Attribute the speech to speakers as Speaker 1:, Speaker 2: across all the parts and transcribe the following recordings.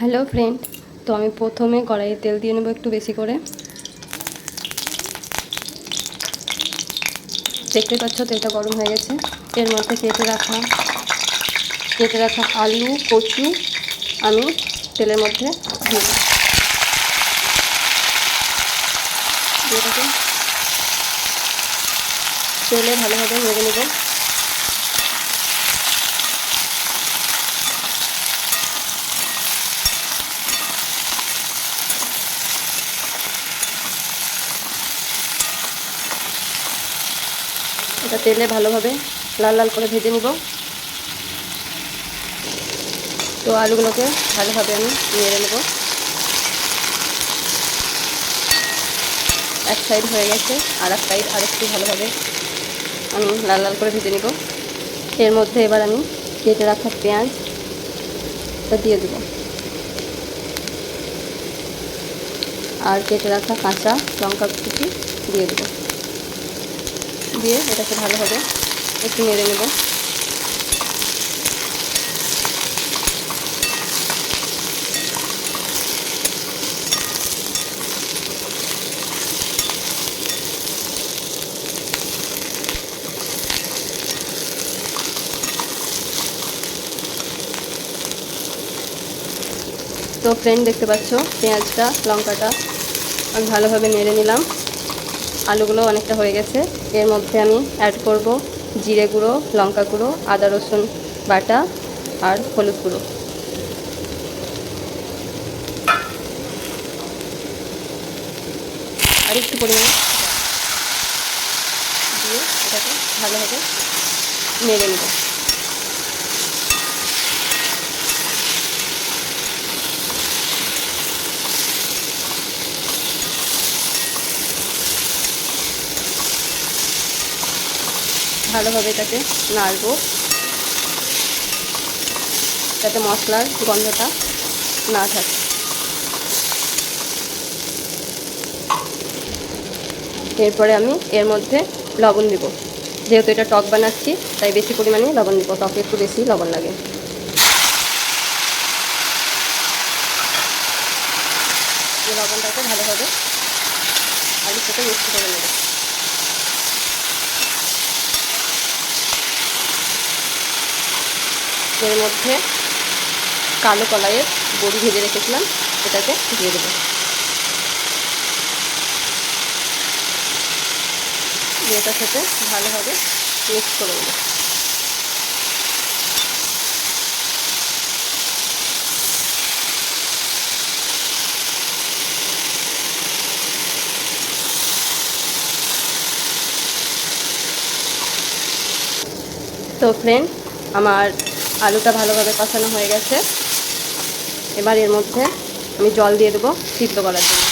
Speaker 1: Hello friend তো আমি প্রথমে কড়াইয়ে তেল দিয়ে নেব একটু বেশি করে। দেখতে পাচ্ছ তেলটা গরম হয়ে গেছে। এর মধ্যে কেটে রাখা কেটে রাখা আলু, কচু আমি তেলের মধ্যে এটাকে তেলে ভালোভাবে নেড়ে নেব। এটা তেলে ভালোভাবে লাল লাল করে ভেজে নিব। তো আলুগুলোকে ভালোভাবে আমি নেড়ে নেব। এক সাইড হয়ে গেছে, আর এক সাইড আরেকটু ভালোভাবে আমি লাল লাল করে ভেজে নিব। এর মধ্যে এবার আমি কেটে রাখা পেঁয়াজটা দিয়ে দেব। আর কেটে রাখা কাঁচা লঙ্কা কুচি দিয়ে দেবো। দিয়ে এটাকে ভালোভাবে একটু নেড়ে নেব। তো ফ্রেন্ড দেখতে পাচ্ছ, পেঁয়াজটা, লঙ্কাটা আমি ভালোভাবে নেড়ে নিলাম। আলুগুলো অনেকটা হয়ে গেছে। এর মধ্যে আমি অ্যাড করব জিরে গুঁড়ো, লঙ্কা গুঁড়ো, আদা, রসুন বাটা আর হলুদ গুঁড়ো। আর একটু পরিমাণে দিয়ে এটাকে ভালোভাবে মেরে নেব। ভালোভাবে এটাকে নাড়বো। যাতে মশলার গন্ধটা না থাকে। এরপরে আমি এর মধ্যে লবণ দিব। যেহেতু এটা টক বানাচ্ছি, তাই বেশি পরিমাণে লবণ দিব। টকে একটু বেশি লবণ লাগে। লবণটাকে ভালোভাবে আলুর সাথে মিক্স করে নেব। এর মধ্যে কালো কলাইয়ের বড়ি ভেজে রেখেছিলাম, এটাকে দিয়ে দেবো। এটার সাথে ভালোভাবে মিক্স করে নেব। তো ফ্রেন্ড আমার আলুটা ভালোভাবে কষানো হয়ে গেছে। এবার এর মধ্যে আমি জল দিয়ে দেবো সিদ্ধ করার জন্য।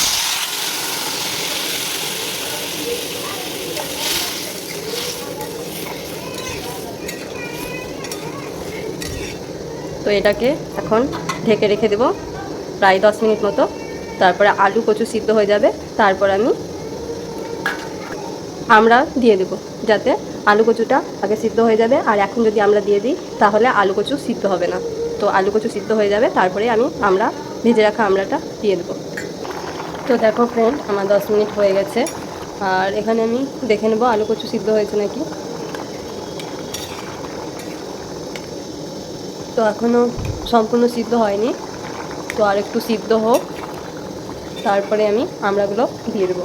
Speaker 1: তো এটাকে এখন ঢেকে রেখে দেবো প্রায় দশ মিনিট মতো। তারপরে আলু কচু সিদ্ধ হয়ে যাবে। তারপর আমি আমরা দিয়ে দেবো যাতে আলু কচুটা আগে সিদ্ধ হয়ে যাবে, আর এখন যদি আমরা দিয়ে দিই, তাহলে আলু কচু সিদ্ধ হবে না। তো আলু কচু সিদ্ধ হয়ে যাবে, তারপরে আমি আমরা ভেজে রাখা আমড়াটা দিয়ে দেবো। তো দেখো ফ্রেন্ড আমার দশ মিনিট হয়ে গেছে। আর এখানে আমি দেখে নেব আলু কচু সিদ্ধ হয়েছে নাকি। তো এখনও সম্পূর্ণ সিদ্ধ হয়নি। তো আর একটু সিদ্ধ হোক, তারপরে আমি আমড়াগুলো দিয়ে দেবো।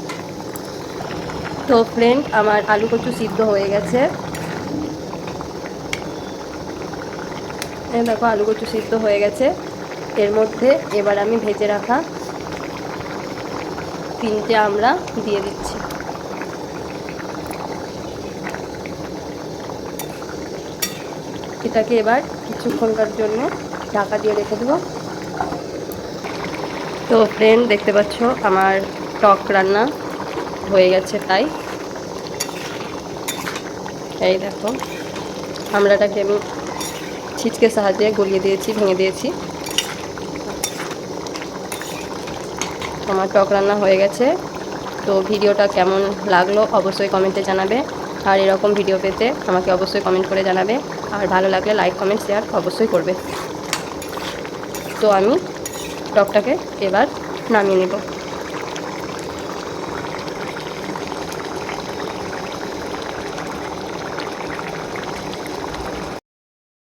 Speaker 1: তো ফ্রেন্ড আমার আলু কচু সিদ্ধ হয়ে গেছে। দেখো, আলু কচু সিদ্ধ হয়ে গেছে। এর মধ্যে এবার আমি ভেজে রাখা তিনটে আমরা দিয়ে দিচ্ছি। এটাকে এবার কিছুক্ষণকার জন্য ঢাকা দিয়ে রেখে দেবো। তো ফ্রেন্ড দেখতে পাচ্ছ, আমার টক রান্না হয়ে গেছে তাই। এই দেখো, আমড়াটাকে আমি ছিচকের সাহায্যে গলিয়ে দিয়েছি, ভেঙে দিয়েছি। আমার টক রান্না হয়ে গেছে। তো ভিডিওটা কেমন লাগল অবশ্যই কমেন্টে জানাবে। আর এরকম ভিডিও পেতে আমাকে অবশ্যই কমেন্ট করে জানাবে। আর ভালো লাগলে লাইক কমেন্ট শেয়ার অবশ্যই করবে। তো আমি টকটাকে এবার নামিয়ে নেব।